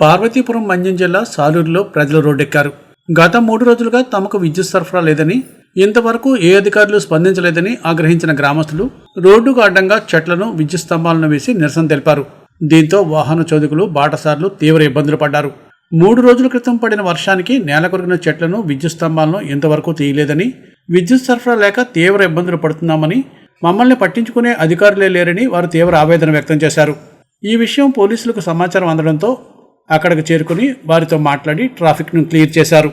పార్వతీపురం మన్యం జిల్లా సాలూరులో ప్రజలు రోడ్డెక్కారు. గత మూడు రోజులుగా తమకు విద్యుత్ సరఫరా లేదని ఇంతవరకు ఏ అధికారులు స్పందించలేదని ఆగ్రహించిన గ్రామస్తులు రోడ్డుకు అడ్డంగా చెట్లను విద్యుత్ స్తంభాలను వేసి నిరసన తెలిపారు. దీంతో వాహన చోదకులు బాటసార్లు తీవ్ర ఇబ్బందులు పడ్డారు. మూడు రోజుల క్రితం పడిన వర్షానికి నేల కొరిగిన చెట్లను విద్యుత్ స్తంభాలను ఇంతవరకు తీయలేదని విద్యుత్ సరఫరా లేక తీవ్ర ఇబ్బందులు పడుతున్నామని మమ్మల్ని పట్టించుకునే అధికారులే లేరని వారు తీవ్ర ఆవేదన వ్యక్తం చేశారు. ఈ విషయం పోలీసులకు సమాచారం అందడంతో అక్కడికి చేరుకుని వారితో మాట్లాడి ట్రాఫిక్ను క్లియర్ చేశారు.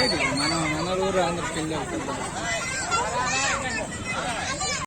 ఏది? మన మన ఊరు ఆంధ్రకి వెళ్ళి